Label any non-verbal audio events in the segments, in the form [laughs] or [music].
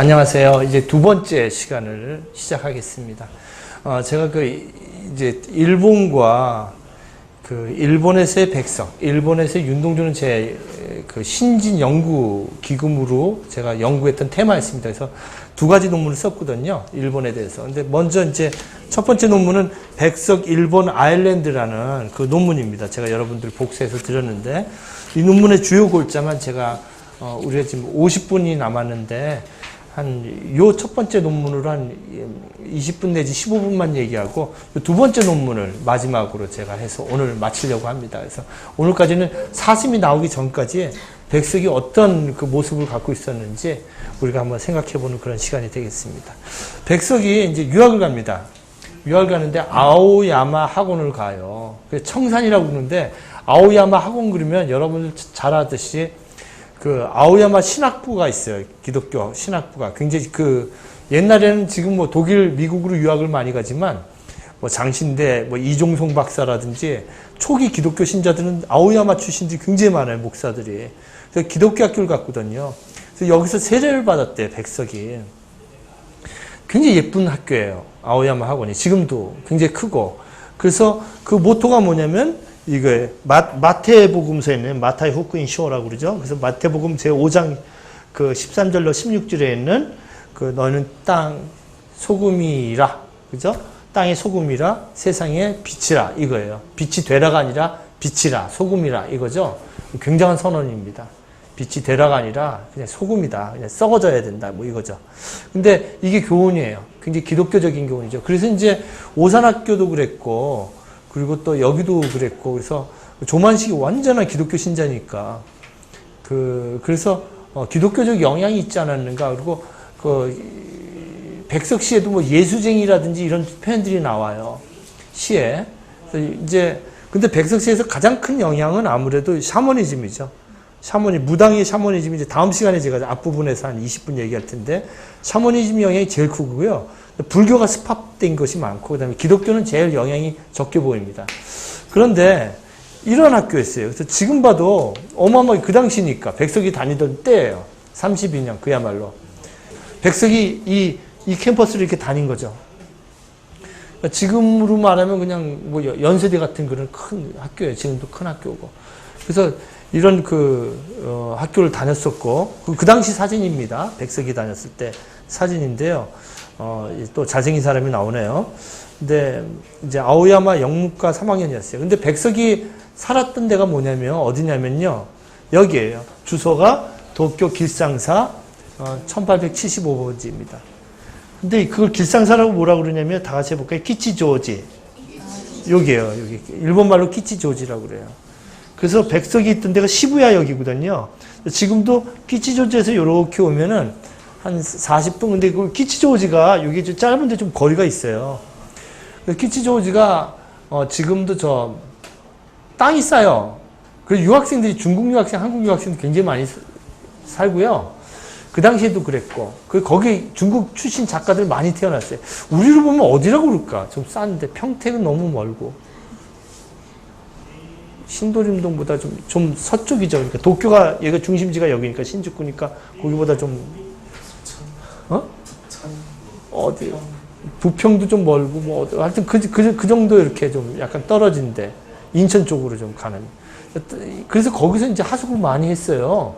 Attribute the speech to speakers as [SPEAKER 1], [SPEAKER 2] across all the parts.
[SPEAKER 1] 안녕하세요. 이제 두 번째 시간을 시작하겠습니다. 어, 제가 그 이제 일본과 그 일본에서의 백석, 일본에서의 윤동주는 제 그 신진 연구 기금으로 제가 연구했던 테마였습니다. 그래서 두 가지 논문을 썼거든요. 일본에 대해서. 근데 먼저 이제 첫 번째 논문은 백석 일본 아일랜드라는 그 논문입니다. 제가 여러분들 복사해서 드렸는데 이 논문의 주요 골자만 제가 어, 우리가 지금 50분이 남았는데 한 요 첫 번째 논문으로 한 20분 내지 15분만 얘기하고 요두 번째 논문을 마지막으로 제가 해서 오늘 마치려고 합니다. 그래서 오늘까지는 사심이 나오기 전까지 백석이 어떤 그 모습을 갖고 있었는지 우리가 한번 생각해 보는 그런 시간이 되겠습니다. 백석이 이제 유학을 갑니다. 유학을 가는데 아오야마 학원을 가요. 청산이라고 그러는데 아오야마 학원 그러면 여러분들 잘 아듯이 그 아오야마 신학부가 있어요. 기독교 신학부가 굉장히 그 옛날에는 지금 뭐 독일, 미국으로 유학을 많이 가지만 뭐 장신대, 뭐 이종송 박사라든지 초기 기독교 신자들은 아오야마 출신들이 굉장히 많아요. 목사들이. 그래서 기독교 학교를 갔거든요. 그래서 여기서 세례를 받았대 백석이. 굉장히 예쁜 학교예요. 아오야마 학원이. 지금도 굉장히 크고. 그래서 그 모토가 뭐냐면 이거 마, 마태복음서에 있는 마타이 후크인 쇼라고 그러죠. 그래서 마태복음 제 5장 그 13절로 16절에 있는 그 너는 땅 소금이라 그죠? 땅의 소금이라 세상의 빛이라 이거예요. 빛이 되라가 아니라 빛이라 소금이라 이거죠. 굉장한 선언입니다. 빛이 되라가 아니라 그냥 소금이다. 그냥 썩어져야 된다. 뭐 이거죠. 근데 이게 교훈이에요. 굉장히 기독교적인 교훈이죠. 그래서 이제 오산학교도 그랬고 그리고 또 여기도 그랬고 그래서 조만식이 완전한 기독교 신자니까. 그 그래서 어, 기독교적 영향이 있지 않았는가. 그리고 그 백석 시에도 뭐 예수쟁이라든지 이런 표현들이 나와요. 시에. 이제 근데 백석 시에서 가장 큰 영향은 아무래도 샤머니즘이죠 샤머니 무당의 샤머니즘이 이제 다음 시간에 제가 앞부분에서 한 20분 얘기할 텐데 샤머니즘 영향이 제일 크고요 불교가 스팝된 것이 많고 그다음에 기독교는 제일 영향이 적게 보입니다. 그런데 이런 학교였어요. 그래서 지금 봐도 어마어마하게 그 당시니까 백석이 다니던 때예요. 32년 그야말로 백석이 이, 이 캠퍼스를 이렇게 다닌 거죠. 그러니까 지금으로 말하면 그냥 뭐 연세대 같은 그런 큰 학교예요. 지금도 큰 학교고. 그래서 이런 그 어, 학교를 다녔었고 그, 그 당시 사진입니다. 백석이 다녔을 때 사진인데요. 어, 또 잘생긴 사람이 나오네요. 근데 이제 아오야마 영문과 3학년이었어요. 근데 백석이 살았던 데가 뭐냐면 어디냐면요. 여기에요. 주소가 도쿄 길상사 어, 1875번지입니다. 근데 그걸 길상사라고 뭐라 그러냐면 다 같이 해볼까요? 키치조지. 여기에요. 여기. 일본말로 키치조지라고 그래요. 그래서 백석이 있던 데가 시부야역이거든요. 지금도 키치조지에서 이렇게 오면은 한 40분 근데 그 키치조지가 여기 좀 짧은데 좀 거리가 있어요. 키치조지가 어 지금도 저 땅이 싸요. 그래서 유학생들이 중국 유학생, 한국 유학생 굉장히 많이 살고요. 그 당시에도 그랬고, 그 거기 중국 출신 작가들 많이 태어났어요. 우리로 보면 어디라고 그럴까? 좀 싼데 평택은 너무 멀고. 신도림동보다 좀, 좀 서쪽이죠. 그러니까 도쿄가, 얘가 중심지가 여기니까 신주쿠니까 거기보다 좀 어? 어디 부평도 좀 멀고 뭐 하여튼 그, 그, 그 정도 이렇게 좀 약간 떨어진데 인천 쪽으로 좀 가는 그래서 거기서 이제 하숙을 많이 했어요.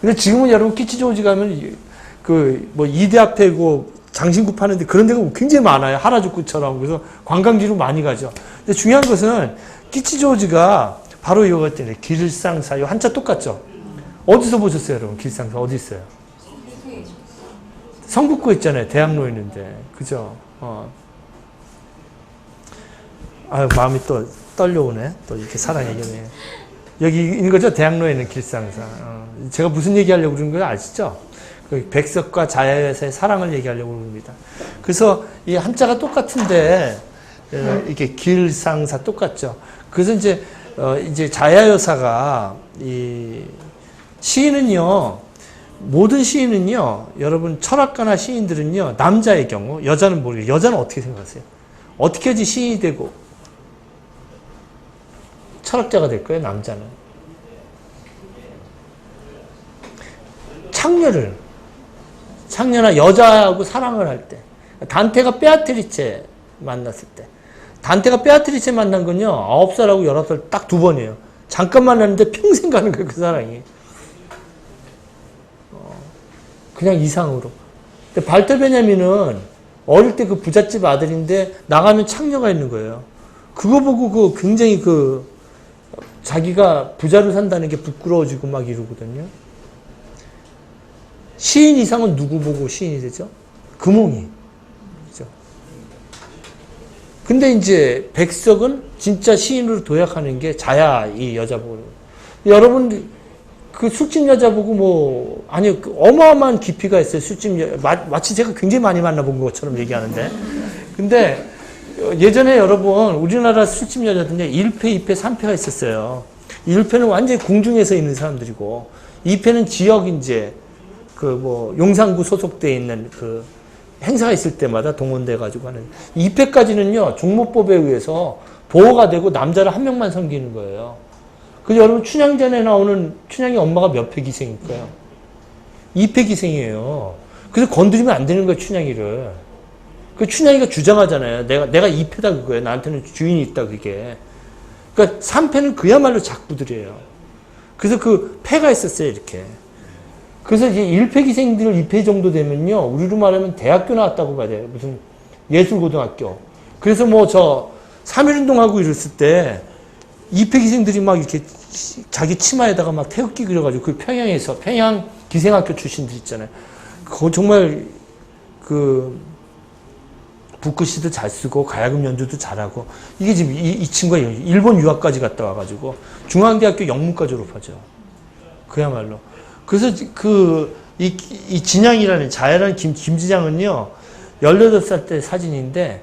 [SPEAKER 1] 근데 지금은 여러분 키치조지 가면 그 뭐 이대 앞에고 장신구 파는데 그런 데가 굉장히 많아요. 하라주쿠처럼 그래서 관광지로 많이 가죠. 근데 중요한 것은 키치조지가 바로 이거 같은 길상사 요 한자 똑같죠. 어디서 보셨어요, 여러분? 길상사 어디 있어요? 성북구 있잖아요. 대학로에 있는데. 그죠? 어. 아유, 마음이 또 떨려오네. 또 이렇게 사랑 얘기네. 여기 있는 거죠? 대학로에 있는 길상사. 어. 제가 무슨 얘기 하려고 그러는 거 아시죠? 그 백석과 자야에서의 사랑을 얘기하려고 그럽니다. 그래서 이 한자가 똑같은데, 어, 이렇게 길상사 똑같죠? 그래서 이제, 어, 이제 자야 여사가 이 시인은요, 모든 시인은요, 여러분 철학가나 시인들은요, 남자의 경우, 여자는 모르겠어요. 여자는 어떻게 생각하세요? 어떻게 해야지 시인이 되고, 철학자가 될 거예요, 남자는. 창녀를, 창녀나 여자하고 사랑을 할 때. 단테가 베아트리체 만났을 때. 단테가 베아트리체 만난 건요, 아홉 살하고 열아홉 살딱 두 번이에요. 잠깐 만났는데 평생 가는 거예요, 그 사랑이. 어, 그냥 이상으로. 근데 발터 베냐민은 어릴 때 그 부잣집 아들인데 나가면 창녀가 있는 거예요. 그거 보고 그 굉장히 그 자기가 부자로 산다는 게 부끄러워지고 막 이러거든요. 시인 이상은 누구 보고 시인이 되죠? 금홍이. 근데 이제 백석은 진짜 시인으로 도약하는 게 자야 이 여자 보고. 여러분 그 술집 여자 보고 뭐 아니 그 어마어마한 깊이가 있어요. 술집 여, 마, 마치 제가 굉장히 많이 만나본 것처럼 얘기하는데. 근데 예전에 여러분 우리나라 술집 여자들은 1패, 2패, 3패가 있었어요. 1패는 완전히 궁중에서 있는 사람들이고 2패는 지역 이제 그 뭐 용산구 소속돼 있는 그 행사가 있을 때마다 동원돼 가지고 하는 2패까지는요 종목법에 의해서 보호가 되고 남자를 한 명만 섬기는 거예요. 그 여러분 춘향전에 나오는 춘향이 엄마가 몇 패 기생일까요? 2패 기생이에요. 그래서 건드리면 안 되는 거예요 춘향이를. 그 춘향이가 주장하잖아요. 내가 내가 2패다 그거예요. 나한테는 주인이 있다 그게. 그러니까 3패는 그야말로 작부들이에요. 그래서 그 패가 있었어요 이렇게. 그래서 이제 1패 기생들 2패 정도 되면요. 우리로 말하면 대학교 나왔다고 봐야 돼요. 무슨 예술고등학교. 그래서 뭐 저 3.1운동하고 이랬을 때 2패 기생들이 막 이렇게 자기 치마에다가 막 태극기 그려가지고 그 평양에서 평양 기생학교 출신들 있잖아요. 그거 정말 그 붓글씨도 잘 쓰고 가야금 연주도 잘하고 이게 지금 이, 이 친구가 일본 유학까지 갔다 와가지고 중앙대학교 영문과 졸업하죠. 그야말로. 그래서 그, 이, 이 진양이라는 자야라는 김, 김지장은요, 18살 때 사진인데,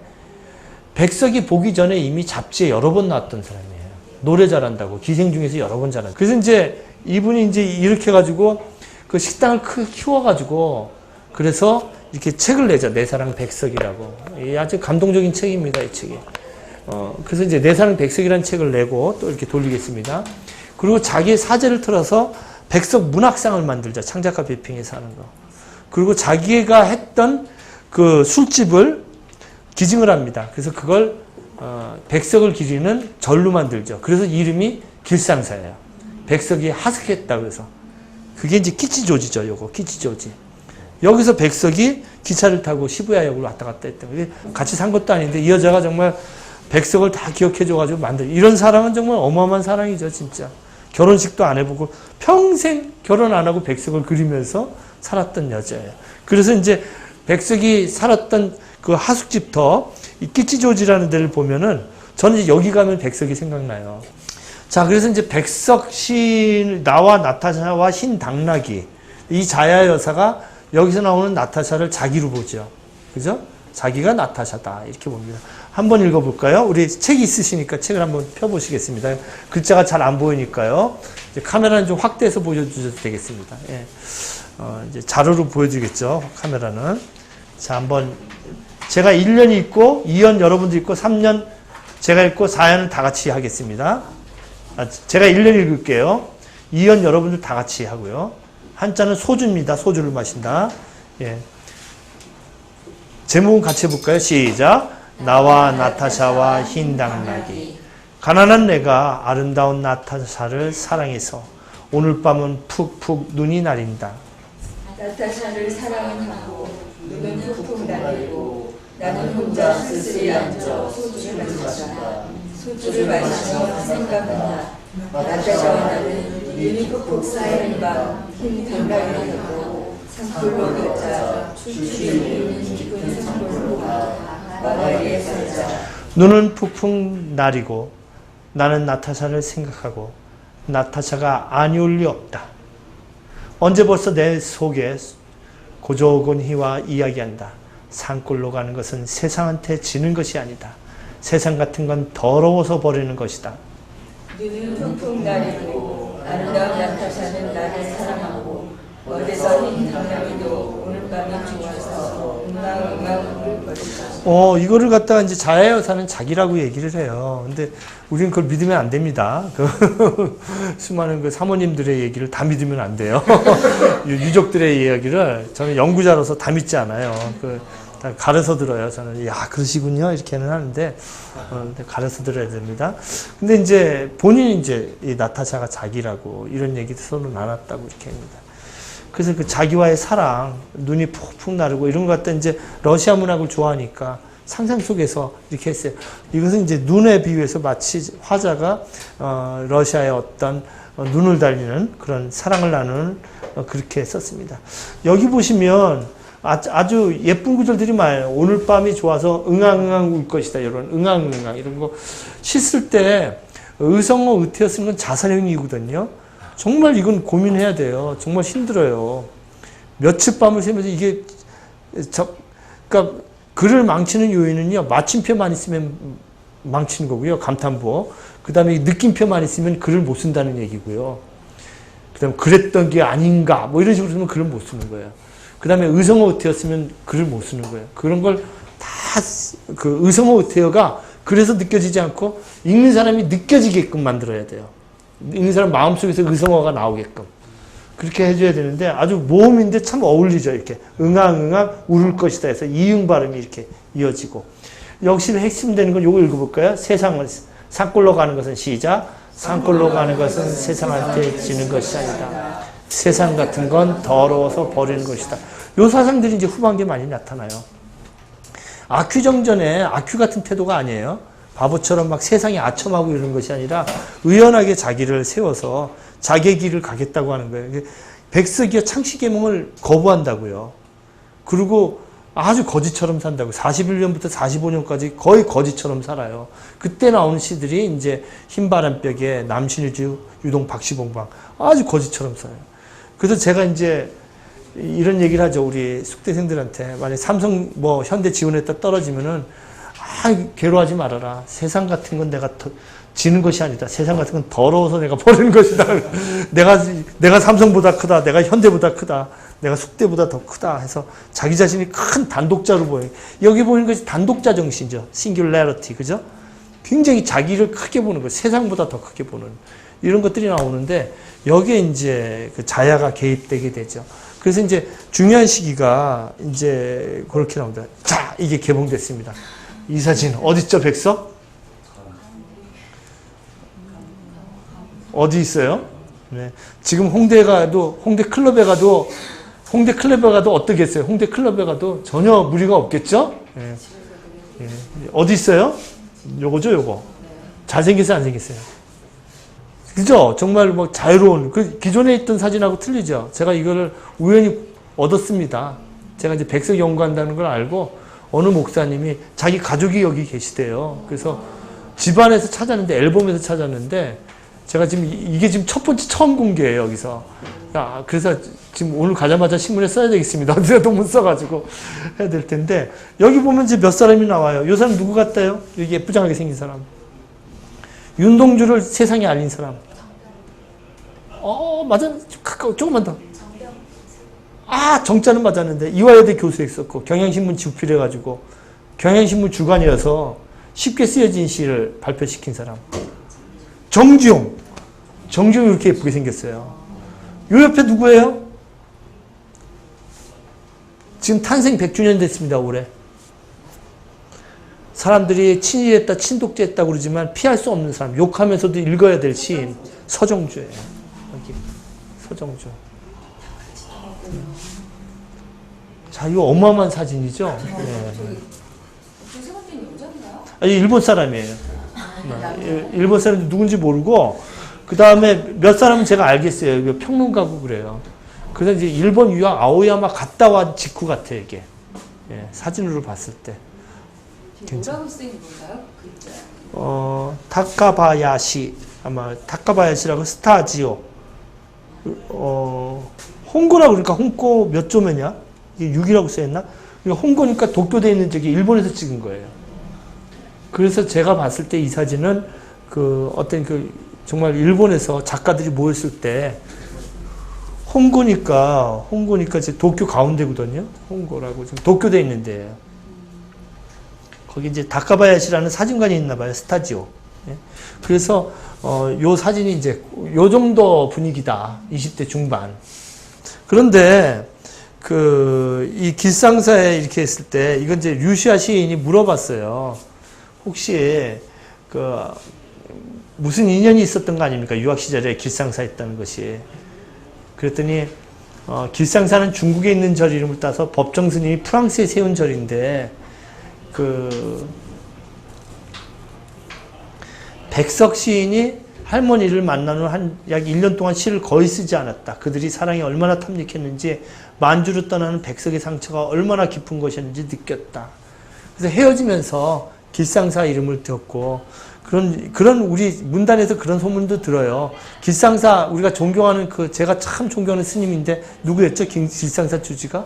[SPEAKER 1] 백석이 보기 전에 이미 잡지에 여러 번 나왔던 사람이에요. 노래 잘한다고. 기생 중에서 여러 번 잘한다고. 그래서 이제 이분이 이제 이렇게 해가지고 그 식당을 크게 키워가지고 그래서 이렇게 책을 내죠. 내 사랑 백석이라고. 이 아주 감동적인 책입니다. 이 책이. 어, 그래서 이제 내 사랑 백석이라는 책을 내고 또 이렇게 돌리겠습니다. 그리고 자기의 사제를 틀어서 백석 문학상을 만들자. 창작가 비평에서 하는 거. 그리고 자기가 했던 그 술집을 기증을 합니다. 그래서 그걸 어, 백석을 기리는 절로 만들죠. 그래서 이름이 길상사예요. 백석이 하숙했다 그래서 그게 이제 키치조지죠. 요거 키치조지. 여기서 백석이 기차를 타고 시부야역으로 왔다 갔다 했던 거예요. 같이 산 것도 아닌데 이 여자가 정말 백석을 다 기억해줘가지고 만들. 이런 사랑은 정말 어마어마한 사랑이죠, 진짜. 결혼식도 안 해보고 평생 결혼 안 하고 백석을 그리면서 살았던 여자예요. 그래서 이제 백석이 살았던 그 하숙집터 이 끼치조지라는 데를 보면은 저는 이제 여기 가면 백석이 생각나요. 자, 그래서 이제 백석 시 나와 나타샤와 흰 당나귀 이 자야 여사가 여기서 나오는 나타샤를 자기로 보죠. 그죠? 자기가 나타샤다 이렇게 봅니다. 한번 읽어볼까요? 우리 책이 있으시니까 책을 한번 펴보시겠습니다. 글자가 잘 안 보이니까요. 카메라는 좀 확대해서 보여주셔도 되겠습니다. 예. 어, 이제 자료로 보여주겠죠. 카메라는. 자, 한번 제가 1년 읽고 2년 여러분들 읽고 3년 제가 읽고 4년은 다 같이 하겠습니다. 아, 제가 1년 읽을게요. 2년 여러분들 다 같이 하고요. 한자는 소주입니다. 소주를 마신다. 예. 제목은 같이 해볼까요? 시작. 나와 나타샤와 흰 당나귀. 가난한 내가 아름다운 나타샤를 사랑해서 오늘 밤은 푹푹 눈이 내린다.
[SPEAKER 2] 나타샤를 사랑하고 눈은 푹푹 날리고 나는 혼자 쓸쓸히 앉아 소주를 마시다 소주를 마시며 생각한다 나타샤와 나는 눈이 푹푹 쌓이는 밤흰 당나귀를 타고 산골로 살자
[SPEAKER 1] 눈은 푹푹 나리고 나는 나타샤를 생각하고 나타샤가 아니올 리 없다. 언제 벌써 내 속에 고조곤희와 이야기한다. 산골로 가는 것은 세상한테 지는 것이 아니다. 세상 같은 건 더러워서 버리는 것이다.
[SPEAKER 2] 눈은 푹푹 나리고 아름다운 나타샤는 나를 어디서 흰 당나귀도 오늘 밤이 좋아서 응아응아 부를 것이다.
[SPEAKER 1] 어, 이거를 갖다가 이제 자야 여사는 자기라고 얘기를 해요. 근데 우리는 그걸 믿으면 안 됩니다. 그 [laughs] 수많은 그 사모님들의 얘기를 다 믿으면 안 돼요. [laughs] 유- 유족들의 이야기를 저는 연구자로서 다 믿지 않아요. 그, 다 가려서 들어요. 저는, 야, 그러시군요. 이렇게는 하는데, 어, 가려서 들어야 됩니다. 근데 이제 본인이 이제 이 나타샤가 자기라고 이런 얘기 서로 나눴다고 이렇게 합니다. 그래서 그 자기와의 사랑, 눈이 푹푹 나르고 이런 것 같다 이제 러시아 문학을 좋아하니까 상상 속에서 이렇게 했어요. 이것은 이제 눈에 비유해서 마치 화자가 어, 러시아의 어떤 어, 눈을 달리는 그런 사랑을 나누는 어, 그렇게 썼습니다. 여기 보시면 아- 아주 예쁜 구절들이 많아요. 오늘 밤이 좋아서 응앙응앙 울 것이다. 이런 응앙응앙 이런 거 씻을 때 의성어 의태어 쓰는 건 자살행위거든요. 정말 이건 고민해야 돼요. 정말 힘들어요. 며칠 밤을 새면서 이게 저 그러니까 글을 망치는 요인은요. 마침표만 있으면 망치는 거고요. 감탄부. 그 다음에 느낌표만 있으면 글을 못 쓴다는 얘기고요. 그 다음에 그랬던 게 아닌가 뭐 이런 식으로 쓰면 글을 못 쓰는 거예요. 그 다음에 의성어 의태어쓰면 글을 못 쓰는 거예요. 그런 걸 다 그 의성어 의태어가 그래서 느껴지지 않고 읽는 사람이 느껴지게끔 만들어야 돼요. 읽는 사람 마음속에서 의성어가 나오게끔. 그렇게 해줘야 되는데 아주 모음인데 참 어울리죠. 이렇게 응앙응앙 울을 것이다 해서 이응 발음이 이렇게 이어지고. 역시 핵심 되는 건 요거 읽어볼까요? 세상은 산골로 가는 것은 시작. 산골로 가는 것은 세상한테 지는 것이 아니다. 세상 같은 건 더러워서 버리는 것이다. 요 사상들이 이제 후반기에 많이 나타나요. 아큐 정전에 아큐 같은 태도가 아니에요. 바보처럼 막 세상에 아첨하고 이러는 것이 아니라 의연하게 자기를 세워서 자기의 길을 가겠다고 하는 거예요. 백석이가 창시계명을 거부한다고요. 그리고 아주 거지처럼 산다고. 41년부터 45년까지 거의 거지처럼 살아요. 그때 나오는 시들이 이제 흰바람벽에 남신유주 유동 박시봉방 아주 거지처럼 살아요. 그래서 제가 이제 이런 얘기를 하죠. 우리 숙대생들한테. 만약 삼성 뭐 현대 지원했다 떨어지면은 아, 괴로워하지 말아라. 세상 같은 건 내가 더, 지는 것이 아니다. 세상 같은 건 더러워서 내가 버리는 것이다. [laughs] 내가, 내가 삼성보다 크다. 내가 현대보다 크다. 내가 숙대보다 더 크다. 해서 자기 자신이 큰 단독자로 보여요. 여기 보이는 것이 단독자 정신이죠. singularity. 그죠? 굉장히 자기를 크게 보는 거 세상보다 더 크게 보는 이런 것들이 나오는데 여기에 이제 그 자야가 개입되게 되죠. 그래서 이제 중요한 시기가 이제 그렇게 나옵니다. 자, 이게 개봉됐습니다. 이 사진 어딨죠, 백석? 어디 있어요? 네. 지금 홍대 가도 홍대 클럽에 가도 홍대 클럽에 가도 어떻겠어요? 홍대 클럽에 가도 전혀 무리가 없겠죠? 예. 예. 어디 있어요? 요거죠, 요거. 잘생겼어요, 안 생겼어요? 그죠? 정말 뭐 자유로운, 그 기존에 있던 사진하고 틀리죠? 제가 이거를 우연히 얻었습니다. 제가 이제 백석 연구한다는 걸 알고 어느 목사님이 자기 가족이 여기 계시대요. 그래서 집안에서 찾았는데, 앨범에서 찾았는데, 제가 지금 이- 이게 지금 첫 번째 처음 공개예요, 여기서. 야, 그래서 지금 오늘 가자마자 신문에 써야 되겠습니다. [laughs] 어디다 못 써가지고 해야 될 텐데, 여기 보면 이제 몇 사람이 나와요. 요 사람 누구 같아요? 여기 예쁘장하게 생긴 사람. 윤동주를 세상에 알린 사람. 어, 맞아. 가까워. 조금만 더. 아, 정자는 맞았는데. 이화여대 교수했었고, 경향신문 주필해가지고, 경향신문 주간이어서 쉽게 쓰여진 시를 발표시킨 사람. 정주용. 정주용 이렇게 예쁘게 생겼어요. 요 옆에 누구예요? 지금 탄생 100주년 됐습니다, 올해. 사람들이 친일했다, 친독재했다 그러지만 피할 수 없는 사람, 욕하면서도 읽어야 될 시인, 서정주예요. 여기, 서정주. 자, 이거 어마어마한 사진이죠? 네.
[SPEAKER 2] 그 세번째 여자인가요?
[SPEAKER 1] 아니, 일본 사람이에요. 네, 일본 사람인데 누군지 모르고, 그 다음에 몇 사람은 제가 알겠어요. 평론가고 그래요. 그래서 이제 일본 유학 아오야마 갔다 와 직후 같아, 이게. 예, 사진으로 봤을 때. 괜찮-
[SPEAKER 2] 뭐라고 쓰인 건가요? 글자.
[SPEAKER 1] 어, 타카바야시, 아마 타카바야시라고 스타지오. 어, 홍고라고 그러니까 홍고 몇 조면이야? 이게 6이라고 써있나? 홍고니까 도쿄대에 있는 저기 일본에서 찍은 거예요. 그래서 제가 봤을 때 이 사진은 그 어떤 그 정말 일본에서 작가들이 모였을 때 홍고니까 홍고니까 이제 도쿄 가운데거든요. 홍고라고 지금 도쿄대 있는데 거기 이제 다카바야시라는 사진관이 있나 봐요. 스타지오. 예. 그래서 어, 요 사진이 이제 요 정도 분위기다. 20대 중반. 그런데 그 이 길상사에 이렇게 했을 때 이건 이제 류시아 시인이 물어봤어요. 혹시 그 무슨 인연이 있었던 거 아닙니까? 유학 시절에 길상사 했다는 것이. 그랬더니 어, 길상사는 중국에 있는 절 이름을 따서 법정 스님이 프랑스에 세운 절인데 그 백석 시인이 할머니를 만난 후 한 약 1년 동안 시를 거의 쓰지 않았다. 그들이 사랑이 얼마나 탐닉했는지 만주로 떠나는 백석의 상처가 얼마나 깊은 것이었는지 느꼈다. 그래서 헤어지면서 길상사 이름을 듣고 그런 그런 우리 문단에서 그런 소문도 들어요. 길상사 우리가 존경하는 그 제가 참 존경하는 스님인데 누구였죠? 길- 길상사 주지가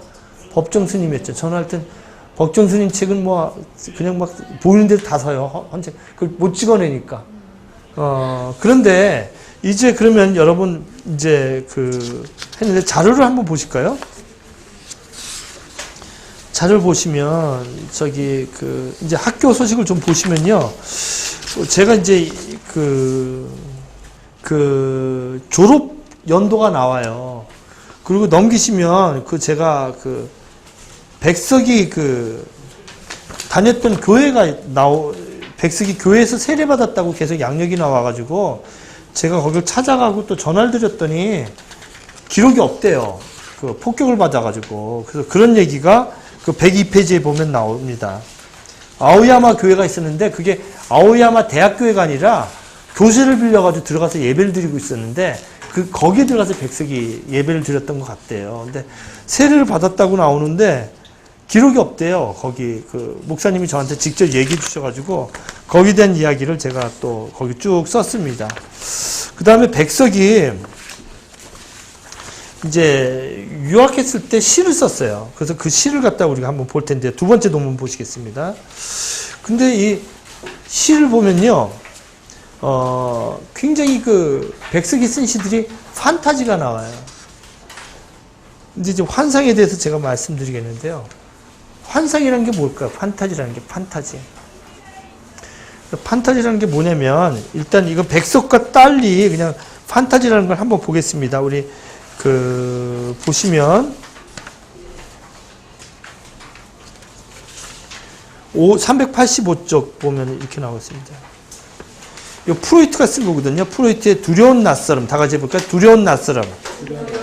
[SPEAKER 1] 법정 스님이었죠. 전화할 땐 법정 스님 책은 뭐 그냥 막 보이는 데도 다 서요. 헌책 그걸 못 찍어내니까. 어 그런데 이제 그러면 여러분 이제 그 했는데 자료를 한번 보실까요? 자료를 보시면 저기 그 이제 학교 소식을 좀 보시면요. 제가 이제 그, 그 졸업 연도가 나와요. 그리고 넘기시면 그 제가 그 백석이 그 다녔던 교회가 나오 백석이 교회에서 세례받았다고 계속 양력이 나와가지고 제가 거기를 찾아가고 또 전화를 드렸더니 기록이 없대요. 그 폭격을 받아가지고 그래서 그런 얘기가 그 102페이지에 보면 나옵니다. 아오야마 교회가 있었는데 그게 아오야마 대학교회가 아니라 교실을 빌려가지고 들어가서 예배를 드리고 있었는데 그 거기에 들어가서 백석이 예배를 드렸던 것 같대요. 근데 세례를 받았다고 나오는데 기록이 없대요. 거기 그 목사님이 저한테 직접 얘기해 주셔가지고 거기에 대한 이야기를 제가 또 거기 쭉 썼습니다. 그 다음에 백석이 이제 유학했을 때 시를 썼어요. 그래서 그 시를 갖다 우리가 한번 볼 텐데 두 번째 논문 보시겠습니다. 근데 이 시를 보면요, 어, 굉장히 그 백석이 쓴 시들이 판타지가 나와요. 이제 이제 환상에 대해서 제가 말씀드리겠는데요. 환상이라는 게 뭘까요? 판타지라는 게 판타지. 판타지라는 게 뭐냐면 일단 이거 백석과 달리 그냥 판타지라는 걸 한번 보겠습니다. 우리 그 보시면 오 385쪽 보면 이렇게 나와 있습니다. 이 프로이트가 쓴 거거든요. 프로이트의 두려운 낯설음 다 같이 해볼까요? 두려운 낯설음. 어,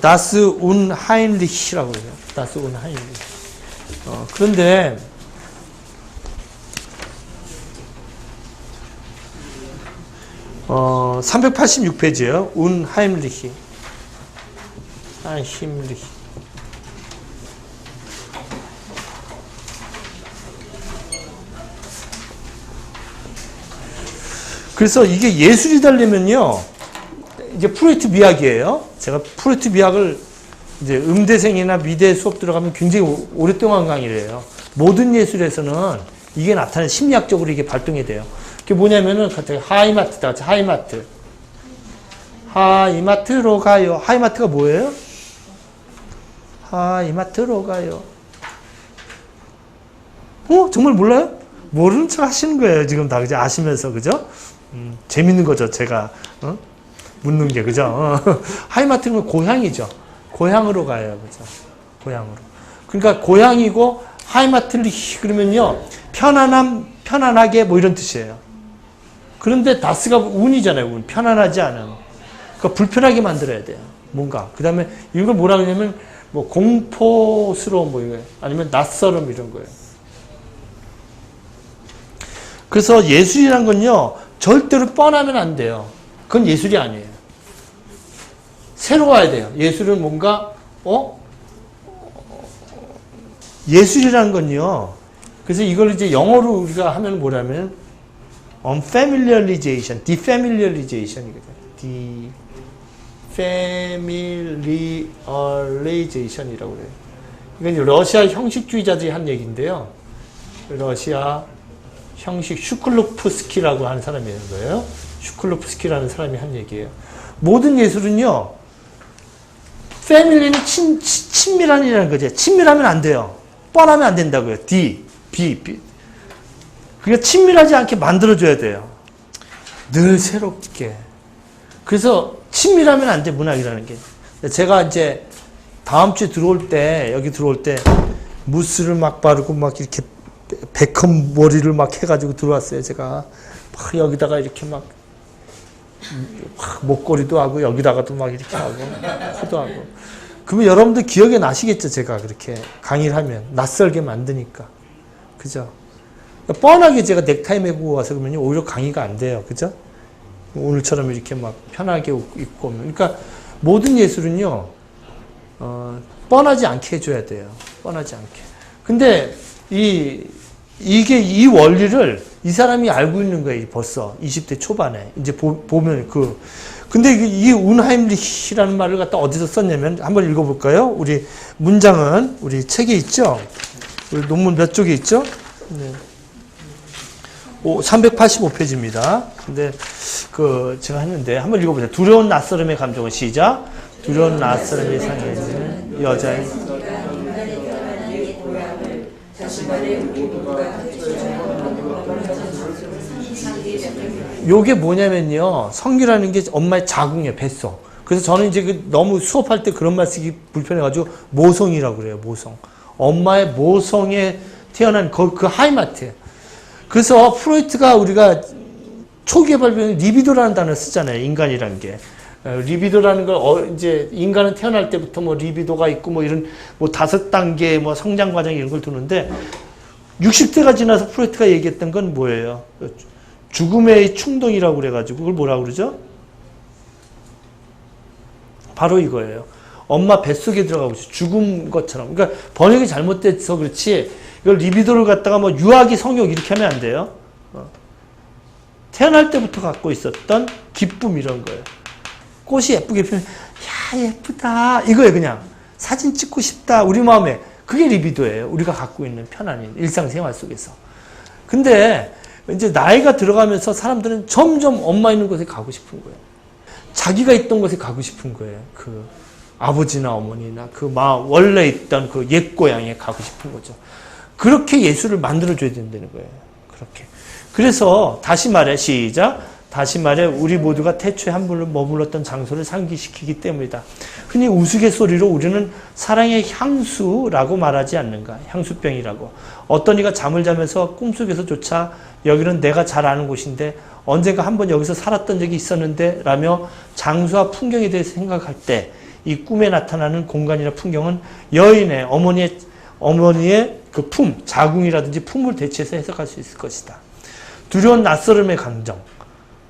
[SPEAKER 1] 다스 운 하인리히라고 해요. 다스 운 하인리히. 어, 그런데 어, 386페이지예요. 운 하임리히. 하임리히. 그래서 이게 예술이 되려면요. 이제 프로이트 미학이에요. 제가 프로이트 미학을 이제 음대생이나 미대 수업 들어가면 굉장히 오- 오랫동안 강의를 해요. 모든 예술에서는 이게 나타나는 심리학적으로 이게 발동이 돼요. 그게 뭐냐면은 갑자기 하이마트다. 같이 하이마트. 하이마트로 가요. 하이마트가 뭐예요? 하이마트로 가요. 어? 정말 몰라요? 모르는 척 하시는 거예요. 지금 다 그죠? 아시면서 그죠? 음, 재밌는 거죠. 제가 어? 묻는 게 그죠? [laughs] 어. 하이마트는 고향이죠. 고향으로 가요. 그죠? 고향으로. 그러니까 고향이고 하이마트를 히- 그러면요. 편안함, 편안하게 뭐 이런 뜻이에요. 그런데 다스가 운이잖아요. 운. 편안하지 않음. 그러니까 불편하게 만들어야 돼요. 뭔가. 그 다음에 이걸 뭐라 그러냐면 뭐 공포스러운 뭐 이거 아니면 낯설음 이런 거예요. 그래서 예술이란 건요. 절대로 뻔하면 안 돼요. 그건 예술이 아니에요. 새로워야 돼요. 예술은 뭔가 어? 예술이라는 건요. 그래서 이걸 이제 영어로 우리가 하면 뭐냐면 unfamiliarization, defamiliarization이거든요. defamiliarization이라고 그래요. 이건 러시아 형식주의자들이 한 얘기인데요. 러시아 형식 슈클로프스키라고 하는 사람이 있는 거예요. 슈클로프스키라는 사람이 한 얘기예요. 모든 예술은요, 패밀리는 친, 친- 친밀한 이라는 거죠. 친밀하면 안 돼요. 뻔하면 안 된다고요. D, B, B. 그러니까 친밀하지 않게 만들어줘야 돼요. 늘 새롭게. 그래서 친밀하면 안 돼, 문학이라는 게. 제가 이제 다음 주에 들어올 때, 여기 들어올 때, 무스를 막 바르고 막 이렇게 베컴 머리를 막 해가지고 들어왔어요, 제가. 막 여기다가 이렇게 막, 막 목걸이도 하고, 여기다가도 막 이렇게 하고, 코도 하고. 그러면 여러분들 기억에 나시겠죠, 제가 그렇게 강의를 하면. 낯설게 만드니까. 그죠? 뻔하게 제가 넥타이 메고 와서 그러면 오히려 강의가 안 돼요. 그죠? 오늘처럼 이렇게 막 편하게 입고 오면. 그러니까 모든 예술은요, 어, 뻔하지 않게 해줘야 돼요. 뻔하지 않게. 근데 이, 이게 이 원리를 이 사람이 알고 있는 거예요. 벌써 20대 초반에. 이제 보, 보면 그, 근데 이게 이 운하임리히라는 말을 갖다 어디서 썼냐면 한번 읽어볼까요? 우리 문장은 우리 책에 있죠? 우리 논문 몇 쪽에 있죠? 네. 385페이지입니다. 근데 그 제가 했는데 한번 읽어보세요. 두려운 낯설음의 감정은 시작. 두려운 낯설음이 상해지는 여자의 요게 뭐냐면요. 성기라는 게 엄마의 자궁이에요. 뱃속. 그래서 저는 이제 그 너무 수업할 때 그런 말 쓰기 불편해가지고 모성이라고 그래요. 모성. 엄마의 모성에 태어난 그, 그 하이마트예요. 그래서 프로이트가 우리가 초기에 발견한 리비도라는 단어를 쓰잖아요. 인간이라는 게. 어, 리비도라는 걸 어, 이제 인간은 태어날 때부터 뭐 리비도가 있고 뭐 이런 뭐 다섯 단계 뭐 성장 과정 이런 걸 두는데 60대가 지나서 프로이트가 얘기했던 건 뭐예요? 죽음의 충동이라고 그래가지고 그걸 뭐라고 그러죠? 바로 이거예요. 엄마 뱃속에 들어가고 있어. 죽은 것처럼. 그러니까 번역이 잘못돼서 그렇지 이걸 리비도를 갖다가 뭐 유아기 성욕 이렇게 하면 안 돼요. 어. 태어날 때부터 갖고 있었던 기쁨 이런 거예요. 꽃이 예쁘게 피면 야 예쁘다 이거예요 그냥 사진 찍고 싶다 우리 마음에 그게 리비도예요. 우리가 갖고 있는 편안한 일상생활 속에서. 근데 이제 나이가 들어가면서 사람들은 점점 엄마 있는 곳에 가고 싶은 거예요. 자기가 있던 곳에 가고 싶은 거예요. 그 아버지나 어머니나 그 마, 원래 있던 그 옛 고향에 가고 싶은 거죠. 그렇게 예술을 만들어줘야 된다는 거예요. 그렇게. 그래서 다시 말해, 시작. 다시 말해, 우리 모두가 태초에 한 분을 머물렀던 장소를 상기시키기 때문이다. 흔히 우스갯소리로 우리는 사랑의 향수라고 말하지 않는가. 향수병이라고. 어떤 이가 잠을 자면서 꿈속에서조차 여기는 내가 잘 아는 곳인데 언젠가 한 번 여기서 살았던 적이 있었는데 라며 장소와 풍경에 대해서 생각할 때 이 꿈에 나타나는 공간이나 풍경은 여인의 어머니의 어머니의 그 품, 자궁이라든지 품을 대체해서 해석할 수 있을 것이다. 두려운 낯설음의 감정.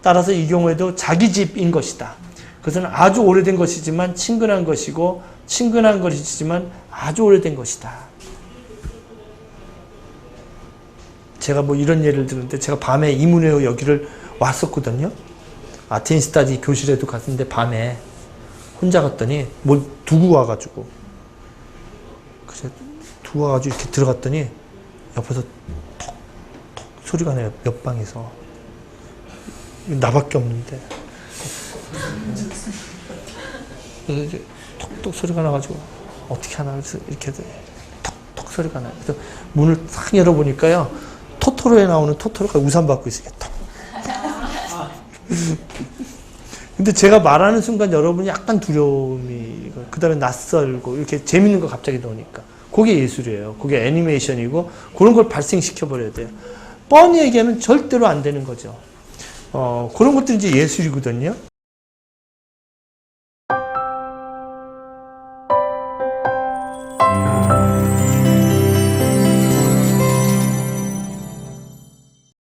[SPEAKER 1] 따라서 이 경우에도 자기 집인 것이다. 그것은 아주 오래된 것이지만 친근한 것이고 친근한 것이지만 아주 오래된 것이다. 제가 뭐 이런 예를 들었는데 제가 밤에 이문회의 여기를 왔었거든요. 아테인 스타디 교실에도 갔는데 밤에 혼자 갔더니 뭘 두고 와가지고 그래서 두고 와가지고 이렇게 들어갔더니 옆에서 톡톡 소리가 나요. 옆 방에서 나밖에 없는데 그래서 이제 톡톡 소리가 나가지고 어떻게 하나 그래서 이렇게 톡톡 소리가 나요. 그래서 문을 탁 열어보니까요. 토토로에 나오는 토토로가 우산 받고 있어요. 톡. 근데 제가 말하는 순간 여러분이 약간 두려움이, 그 다음에 낯설고, 이렇게 재밌는 거 갑자기 나오니까. 그게 예술이에요. 그게 애니메이션이고, 그런 걸 발생시켜버려야 돼요. 뻔히 얘기하면 절대로 안 되는 거죠. 어, 그런 것들이 이제 예술이거든요.